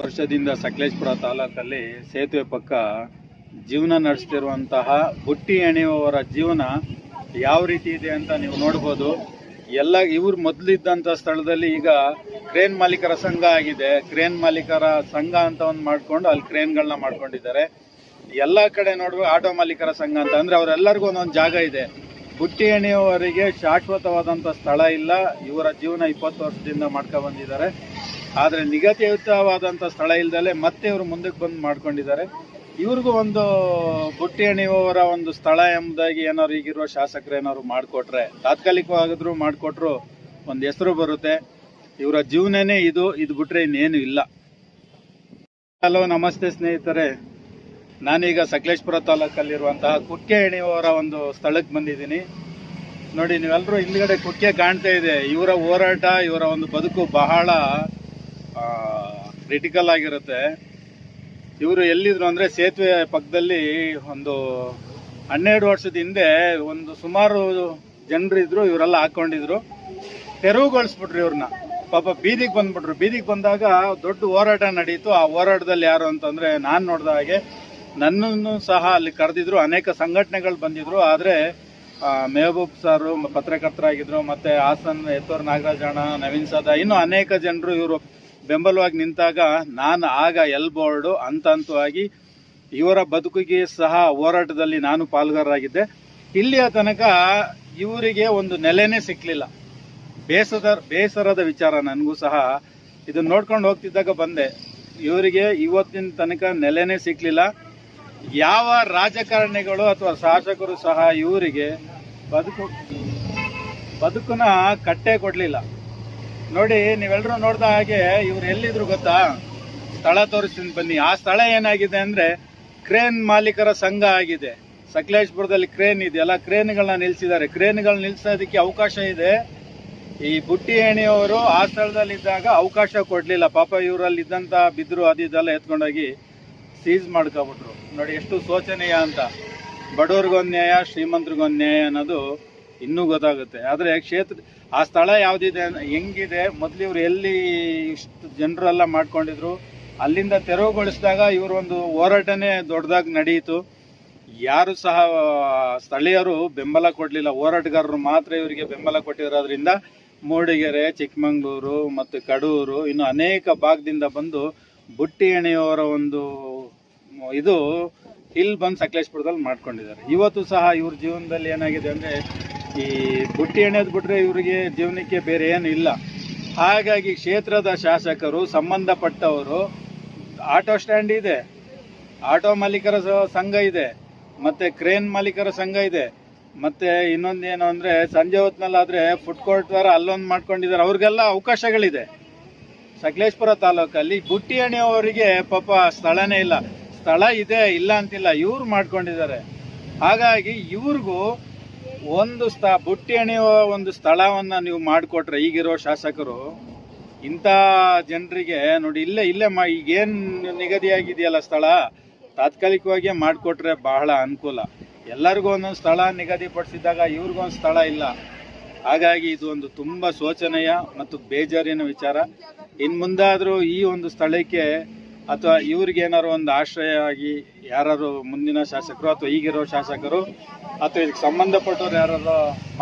ವರ್ಷದಿಂದ ಸಕಲೇಶ್ಪುರ ತಾಲೂಕಲ್ಲಿ ಸೇತುವೆ ಪಕ್ಕ ಜೀವನ ನಡೆಸ್ತಿರುವಂತಹ ಬುಟ್ಟಿ ಎಣೆಯುವವರ ಜೀವನ ಯಾವ ರೀತಿ ಇದೆ ಅಂತ ನೀವು ನೋಡ್ಬೋದು. ಎಲ್ಲ ಇವ್ರು ಮೊದಲಿದ್ದಂಥ ಸ್ಥಳದಲ್ಲಿ ಈಗ ಕ್ರೇನ್ ಮಾಲೀಕರ ಸಂಘ ಆಗಿದೆ. ಕ್ರೇನ್ ಮಾಲೀಕರ ಸಂಘ ಅಂತ ಒಂದು ಮಾಡ್ಕೊಂಡು ಅಲ್ಲಿ ಕ್ರೇನ್ಗಳನ್ನ ಮಾಡ್ಕೊಂಡಿದ್ದಾರೆ. ಎಲ್ಲ ಕಡೆ ನೋಡುವ ಆಟೋ ಮಾಲೀಕರ ಸಂಘ ಅಂತ. ಅಂದ್ರೆ ಅವರೆಲ್ಲರಿಗೂ ಒಂದೊಂದು ಜಾಗ ಇದೆ. ಬುಟ್ಟಿ ಅಣಿಯವರಿಗೆ ಶಾಶ್ವತವಾದಂಥ ಸ್ಥಳ ಇಲ್ಲ. ಇವರ ಜೀವನ ಇಪ್ಪತ್ತು ವರ್ಷದಿಂದ ಮಾಡ್ಕೊ ಬಂದಿದ್ದಾರೆ. ಆದರೆ ನಿಗದಿತವಾದಂಥ ಸ್ಥಳ ಇಲ್ದಲೆ ಮತ್ತೆ ಇವರು ಮುಂದಕ್ಕೆ ಬಂದು ಮಾಡ್ಕೊಂಡಿದ್ದಾರೆ. ಇವ್ರಿಗೂ ಒಂದು ಬುಟ್ಟಿ ಎಣೆಯುವವರ ಒಂದು ಸ್ಥಳ ಎಂಬುದಾಗಿ ಏನಾದ್ರು ಈಗಿರುವ ಶಾಸಕರು ಏನಾದ್ರು ಮಾಡಿಕೊಟ್ರೆ, ತಾತ್ಕಾಲಿಕವಾಗಿದ್ರು ಮಾಡಿಕೊಟ್ರು ಒಂದು ಹೆಸರು ಬರುತ್ತೆ. ಇವರ ಜೀವನನೇ ಇದು. ಇದು ಬಿಟ್ರೆ ಇನ್ನೇನು ಇಲ್ಲ. ಹಲೋ, ನಮಸ್ತೆ ಸ್ನೇಹಿತರೆ. ನಾನೀಗ ಸಕಲೇಶ್ಪುರ ತಾಲೂಕಲ್ಲಿರುವಂತಹ ಕುಕ್ಕೆ ಎಣಿಯವರ ಒಂದು ಸ್ಥಳಕ್ಕೆ ಬಂದಿದ್ದೀನಿ. ನೋಡಿ ನೀವೆಲ್ಲರೂ ಹಿಂದ್ಗಡೆ ಕುಕ್ಕೆ ಕಾಣ್ತಾ ಇದೆ. ಇವರ ಹೋರಾಟ, ಇವರ ಒಂದು ಬದುಕು ಬಹಳ ಕ್ರಿಟಿಕಲ್ ಆಗಿರುತ್ತೆ. ಇವರು ಎಲ್ಲಿದ್ರು ಅಂದರೆ ಸೇತುವೆ ಪಕ್ಕದಲ್ಲಿ ಒಂದು ಹನ್ನೆರಡು ವರ್ಷದ ಹಿಂದೆ ಒಂದು ಸುಮಾರು ಜನರು ಇದ್ರು ಇವರೆಲ್ಲ ಹಾಕ್ಕೊಂಡಿದ್ರು ತೆರವುಗೊಳಿಸ್ಬಿಟ್ರು ಇವ್ರನ್ನ ಪಾಪ ಬೀದಿಗೆ ಬಂದ್ಬಿಟ್ರು. ಬೀದಿಗೆ ಬಂದಾಗ ದೊಡ್ಡ ಹೋರಾಟ ನಡೀತು. ಆ ಹೋರಾಟದಲ್ಲಿ ಯಾರು ಅಂತಂದ್ರೆ ನಾನು ನೋಡಿದ ಹಾಗೆ ನನ್ನನ್ನು ಸಹ ಅಲ್ಲಿ ಕರೆದಿದ್ರು, ಅನೇಕ ಸಂಘಟನೆಗಳು ಬಂದಿದ್ರು, ಆದರೆ ಮೆಹಬೂಬ್ ಸಾರು ಪತ್ರಕರ್ತರಾಗಿದ್ರು, ಮತ್ತೆ ಹಾಸನ್ ಎತ್ತೂರ್ ನಾಗರಾಜಣ್ಣ ನವೀನ್ ಸದಾ, ಇನ್ನು ಅನೇಕ ಜನರು ಇವರು ಬೆಂಬಲವಾಗಿ ನಿಂತಾಗ ನಾನು ಆಗ ಎಲ್ಬೋರ್ಡು ಹಂತ ಹಂತವಾಗಿ ಇವರ ಬದುಕಿಗೆ ಸಹ ಹೋರಾಟದಲ್ಲಿ ನಾನು ಪಾಲ್ಗಾರರಾಗಿದ್ದೆ. ಇಲ್ಲಿಯ ತನಕ ಇವರಿಗೆ ಒಂದು ನೆಲೆನೇ ಸಿಕ್ಕಲಿಲ್ಲ ಬೇಸದ ಬೇಸರದ ವಿಚಾರ ನನಗೂ ಸಹ ಇದನ್ನು ನೋಡ್ಕೊಂಡು ಹೋಗ್ತಿದ್ದಾಗ ಬಂದೆ. ಇವರಿಗೆ ಇವತ್ತಿನ ತನಕ ನೆಲೆನೇ ಸಿಕ್ಕಲಿಲ್ಲ ಯಾವ ರಾಜಕಾರಣಿಗಳು ಅಥವಾ ಶಾಸಕರು ಸಹ ಇವರಿಗೆ ಬದುಕು ಬದುಕನ್ನ ಕಟ್ಟೆ ಕೊಡಲಿಲ್ಲ. ನೋಡಿ ನೀವೆಲ್ಲರೂ ನೋಡಿದ ಹಾಗೆ ಇವ್ರು ಎಲ್ಲಿದ್ರು ಗೊತ್ತಾ? ಸ್ಥಳ ತೋರಿಸ್ತೀನಿ ಬನ್ನಿ. ಆ ಸ್ಥಳ ಏನಾಗಿದೆ ಅಂದ್ರೆ ಕ್ರೇನ್ ಮಾಲೀಕರ ಸಂಘ ಆಗಿದೆ. ಸಕಲೇಶ್ಪುರದಲ್ಲಿ ಕ್ರೇನ್ ಇದೆ. ಎಲ್ಲ ಕ್ರೇನ್ಗಳನ್ನ ನಿಲ್ಸಿದ್ದಾರೆ. ಕ್ರೇನ್ಗಳನ್ನ ನಿಲ್ಲಿಸೋದಕ್ಕೆ ಅವಕಾಶ ಇದೆ. ಈ ಬುಟ್ಟಿ ಏಣಿಯವರು ಆ ಸ್ಥಳದಲ್ಲಿ ಇದ್ದಾಗ ಅವಕಾಶ ಕೊಡ್ಲಿಲ್ಲ. ಪಾಪ ಇವರಲ್ಲಿ ಇದ್ದಂತ ಬಿದ್ರು ಅದು ಇದೆಲ್ಲ ಎತ್ಕೊಂಡೋಗಿ ಸೀಸ್ ಮಾಡ್ಕೊಬಿಟ್ರು. ನೋಡಿ, ಎಷ್ಟು ಶೋಚನೀಯ ಅಂತ. ಬಡವ್ರಿಗೊಂದು ನ್ಯಾಯ ಶ್ರೀಮಂತರಿಗೊಂದು ನ್ಯಾಯ ಅನ್ನೋದು ಇನ್ನೂ ಗೊತ್ತಾಗುತ್ತೆ. ಆದರೆ ಕ್ಷೇತ್ರ, ಆ ಸ್ಥಳ ಯಾವುದಿದೆ ಹೆಂಗಿದೆ? ಮೊದಲು ಇವರು ಎಲ್ಲಿ ಇಷ್ಟು ಜನರೆಲ್ಲ ಮಾಡ್ಕೊಂಡಿದ್ರು? ಅಲ್ಲಿಂದ ತೆರವುಗೊಳಿಸಿದಾಗ ಇವರು ಒಂದು ಹೋರಾಟನೇ ದೊಡ್ಡದಾಗಿ ನಡೆಯಿತು ಯಾರು ಸಹ ಸ್ಥಳೀಯರು ಬೆಂಬಲ ಕೊಡಲಿಲ್ಲ. ಹೋರಾಟಗಾರರು ಮಾತ್ರ ಇವರಿಗೆ ಬೆಂಬಲ ಕೊಟ್ಟಿರೋದ್ರಿಂದ ಮೂಡಿಗೆರೆ, ಚಿಕ್ಕಮಂಗ್ಳೂರು ಮತ್ತು ಕಡೂರು ಇನ್ನು ಅನೇಕ ಭಾಗದಿಂದ ಬಂದು ಬುಟ್ಟಿ ಎಣೆಯವರ ಒಂದು ಇದು ಇಲ್ಲಿ ಬಂದು ಸಕಲೇಶ್ಪುರದಲ್ಲಿ ಮಾಡ್ಕೊಂಡಿದ್ದಾರೆ. ಇವತ್ತು ಸಹ ಇವ್ರ ಜೀವನದಲ್ಲಿ ಏನಾಗಿದೆ ಅಂದರೆ ಈ ಬುಟ್ಟಿ ಎಣೆಯೋದು ಬಿಟ್ರೆ ಇವರಿಗೆ ಜೀವನಕ್ಕೆ ಬೇರೆ ಏನು ಇಲ್ಲ. ಹಾಗಾಗಿ ಕ್ಷೇತ್ರದ ಶಾಸಕರು, ಸಂಬಂಧಪಟ್ಟವರು, ಆಟೋ ಸ್ಟ್ಯಾಂಡ್ ಇದೆ, ಆಟೋ ಮಾಲೀಕರ ಸಂಘ ಇದೆ, ಮತ್ತೆ ಕ್ರೇನ್ ಮಾಲೀಕರ ಸಂಘ ಇದೆ, ಮತ್ತೆ ಇನ್ನೊಂದೇನು ಅಂದ್ರೆ ಸಂಜೆ ಹೊತ್ತಿನಲ್ಲಾದರೆ ಫುಡ್ ಕೋರ್ಟ್ ತರ ಅಲ್ಲೊಂದು ಮಾಡ್ಕೊಂಡಿದ್ದಾರೆ. ಅವ್ರಿಗೆಲ್ಲ ಅವಕಾಶಗಳಿದೆ. ಸಕಲೇಶ್ಪುರ ತಾಲೂಕಲ್ಲಿ ಬುಟ್ಟಿ ಎಣೆಯವರಿಗೆ ಪಾಪ ಸ್ಥಳನೇ ಇಲ್ಲ. ಸ್ಥಳ ಇದೆ, ಇಲ್ಲ ಅಂತಿಲ್ಲ, ಇವ್ರು ಮಾಡ್ಕೊಂಡಿದ್ದಾರೆ. ಹಾಗಾಗಿ ಇವ್ರಿಗೂ ಒಂದು ಸ್ಥ, ಬುಟ್ಟಿ ಎಣೆಯುವ ಒಂದು ಸ್ಥಳವನ್ನ ನೀವು ಮಾಡಿಕೊಟ್ರೆ, ಈಗಿರೋ ಶಾಸಕರು, ಇಂಥ ಜನರಿಗೆ ನೋಡಿ, ಇಲ್ಲೇ ಇಲ್ಲೇ ಮಾ, ಈಗೇನು ನಿಗದಿಯಾಗಿದೆಯಲ್ಲ ಸ್ಥಳ? ತಾತ್ಕಾಲಿಕವಾಗಿ ಮಾಡಿಕೊಟ್ರೆ ಬಹಳ ಅನುಕೂಲ. ಎಲ್ಲರಿಗೂ ಒಂದೊಂದು ಸ್ಥಳ ನಿಗದಿಪಡಿಸಿದಾಗ ಇವ್ರಿಗೊಂದು ಸ್ಥಳ ಇಲ್ಲ. ಹಾಗಾಗಿ ಇದು ಒಂದು ತುಂಬ ಶೋಚನೀಯ ಮತ್ತು ಬೇಜಾರಿನ ವಿಚಾರ. ಇನ್ನು ಮುಂದಾದರೂ ಈ ಒಂದು ಸ್ಥಳಕ್ಕೆ ಅಥವಾ ಇವ್ರಿಗೆ ಏನಾದ್ರು ಒಂದು ಆಶ್ರಯ ಆಗಿ ಯಾರು ಮುಂದಿನ ಶಾಸಕರು ಅಥವಾ ಈಗಿರೋ ಶಾಸಕರು ಅಥವಾ ಇದಕ್ಕೆ ಸಂಬಂಧಪಟ್ಟವ್ರು ಯಾರು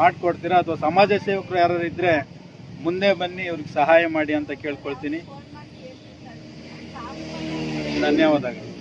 ಮಾಡಿಕೊಡ್ತೀರಾ? ಅಥವಾ ಸಮಾಜ ಸೇವಕರು ಯಾರು ಇದ್ರೆ ಮುಂದೆ ಬನ್ನಿ, ಇವ್ರಿಗೆ ಸಹಾಯ ಮಾಡಿ ಅಂತ ಕೇಳ್ಕೊಳ್ತೀನಿ. ಧನ್ಯವಾದಗಳು.